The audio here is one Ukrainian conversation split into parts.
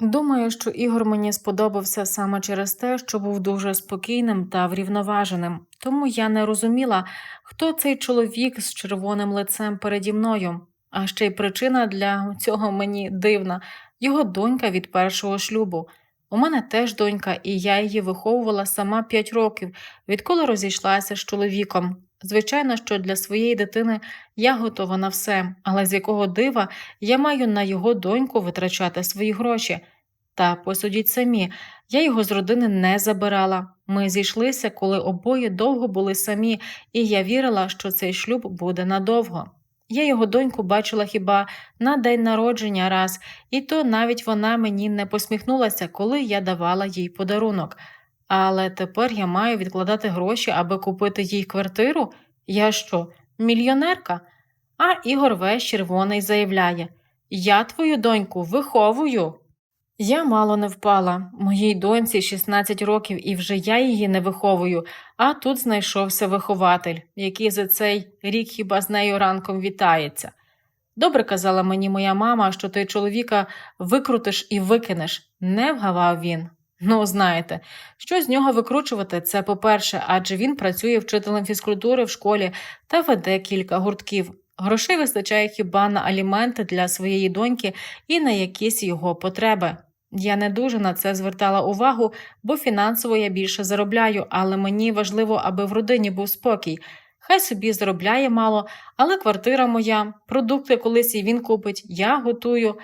Думаю, що Ігор мені сподобався саме через те, що був дуже спокійним та врівноваженим, тому я не розуміла, хто цей чоловік з червоним лицем переді мною. А ще й причина для цього мені дивна його донька від першого шлюбу. У мене теж донька, і я її виховувала сама 5 років, відколи розійшлася з чоловіком. Звичайно, що для своєї дитини я готова на все, але з якого дива я маю на його доньку витрачати свої гроші. Та посудіть самі, я його з родини не забирала. Ми зійшлися, коли обоє довго були самі, і я вірила, що цей шлюб буде надовго. Я його доньку бачила хіба на день народження раз, і то навіть вона мені не посміхнулася, коли я давала їй подарунок. Але тепер я маю відкладати гроші, аби купити їй квартиру? Я що, мільйонерка? А Ігор весь червоний заявляє: Я твою доньку виховую. Я мало не впала. Моїй доньці 16 років, і вже я її не виховую, а тут знайшовся вихователь, який за цей рік хіба з нею ранком вітається. Добре казала мені моя мама, що ти чоловіка викрутиш і викинеш. Не вгавав він. Ну, знаєте, що з нього викручувати, це по-перше, адже він працює вчителем фізкультури в школі та веде кілька гуртків. Грошей вистачає хіба на аліменти для своєї доньки і на якісь його потреби. Я не дуже на це звертала увагу, бо фінансово я більше заробляю, але мені важливо, аби в родині був спокій. Хай собі заробляє мало, але квартира моя, продукти колись і він купить, я готую.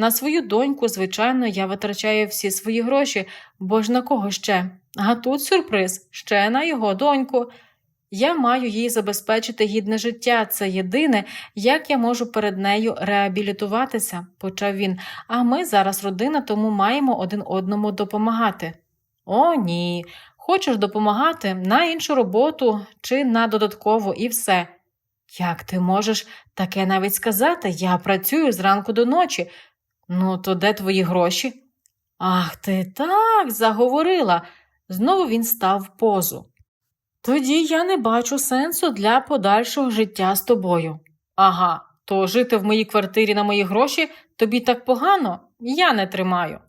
На свою доньку, звичайно, я витрачаю всі свої гроші, бо ж на кого ще? А тут сюрприз ще на його доньку. Я маю їй забезпечити гідне життя. Це єдине, як я можу перед нею реабілітуватися, почав він. А ми зараз родина, тому маємо один одному допомагати. О, ні. Хочеш допомагати на іншу роботу чи на додаткову, і все. Як ти можеш таке навіть сказати? Я працюю зранку до ночі. Ну, то де твої гроші? Ах ти так, заговорила. Знову він став в позу. Тоді я не бачу сенсу для подальшого життя з тобою. Ага, то жити в моїй квартирі на мої гроші тобі так погано, я не тримаю.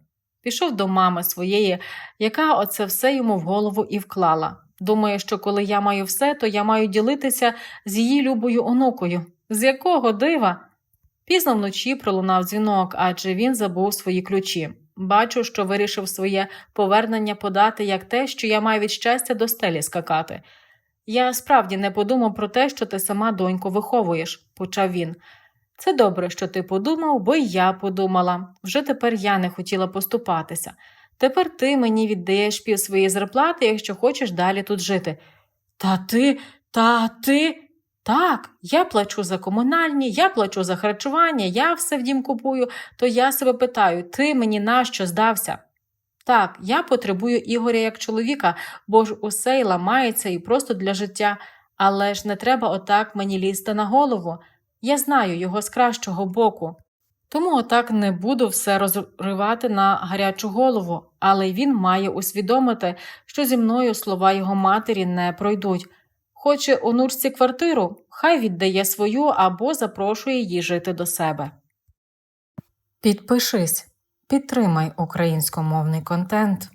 Пішов до мами своєї, яка оце все йому в голову і вклала. Думає, що коли я маю все, то я маю ділитися з її любою онукою. З якого дива? Пізно вночі пролунав дзвінок, адже він забув свої ключі. Бачу, що вирішив своє повернення подати як те, що я маю від щастя до стелі скакати. Я справді не подумав про те, що ти сама доньку виховуєш, почав він. Це добре, що ти подумав, бо й я подумала. Вже тепер я не хотіла поступатися. Тепер ти мені віддаєш пів своєї зарплати, якщо хочеш далі тут жити. Та ти, та ти. Так, я плачу за комунальні, я плачу за харчування, я все в дім купую, то я себе питаю, ти мені нащо здався? Так, я потребую Ігоря як чоловіка, бо ж усе й ламається і просто для життя, але ж не треба отак мені лізти на голову. Я знаю його з кращого боку. Тому отак не буду все розривати на гарячу голову, але він має усвідомити, що зі мною слова його матері не пройдуть. Хоче онучці квартиру, хай віддає свою або запрошує її жити до себе. Підпишись, підтримай українськомовний контент.